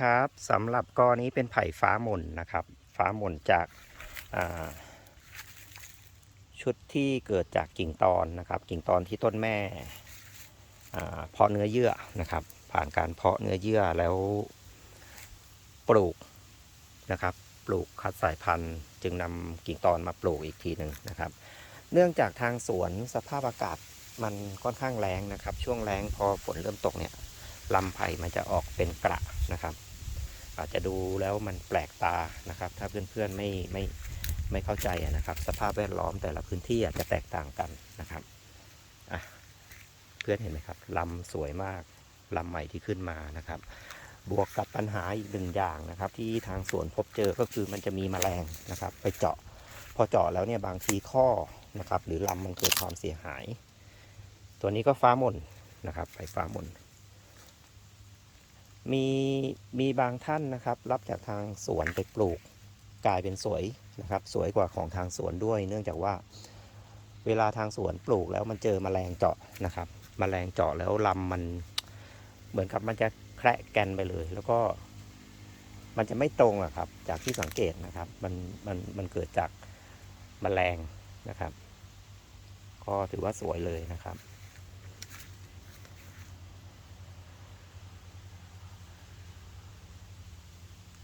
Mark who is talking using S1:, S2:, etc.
S1: ครับสำหรับกอนี้เป็นไผ่ฟ้าหม่นนะครับ ฟ้าหม่นจากาชุดที่เกิดจากกิ่งตอนนะครับ กิ่งตอนที่ต้นแม่เพาะเนื้อเยื่อนะครับ ผ่านการเพาะเนื้อเยื่อแล้วปลูกนะครับ ปลูกคัดสายพันธุ์ จึงนำกิ่งตอนมาปลูกอีกทีหนึ่งนะครับ เนื่องจากทางสวนสภาพอากาศมันค่อนข้างแรงนะครับ ช่วงแรงพอฝนเริ่มตกเนี่ยลำไผ่มันจะออกเป็นกระนะครับ อาจจะดูแล้วมันแปลกตานะครับ ถ้าเพื่อนๆไม่ไม่ไม่เข้าใจนะครับ สภาพแวดล้อมแต่ละพื้นที่อาจจะแตกต่างกันนะครับอะเพื่อนเห็นไหมครับลำสวยมากลำใหม่ที่ขึ้นมานะครับ บวกกับปัญหาอีกหนึ่งอย่างนะครับ ที่ทางสวนพบเจอก็คือมันจะมีแมลงนะครับ ไปเจาะ พอเจาะแล้วเนี่ยบางทีข้อนะครับ หรือลำมันเกิดความเสียหาย ตัวนี้ก็ฟ้าหม่นนะครับ ไปฟ้าหม่น มีมีบางท่านนะครับ รับจากทางสวนไปปลูกกลายเป็นสวยนะครับ สวยกว่าของทางสวนด้วย เนื่องจากว่า เวลาทางสวนปลูกแล้วมันเจอแมลงเจาะนะครับแมลงเจาะแล้วลำมันเหมือนกับมันจะแคระแกนไปเลย แล้วก็ มันจะไม่ตรงอะครับ จากที่สังเกตนะครับ มันมันมันเกิดจากแมลงนะครับ ก็ถือว่าสวยเลยนะครับ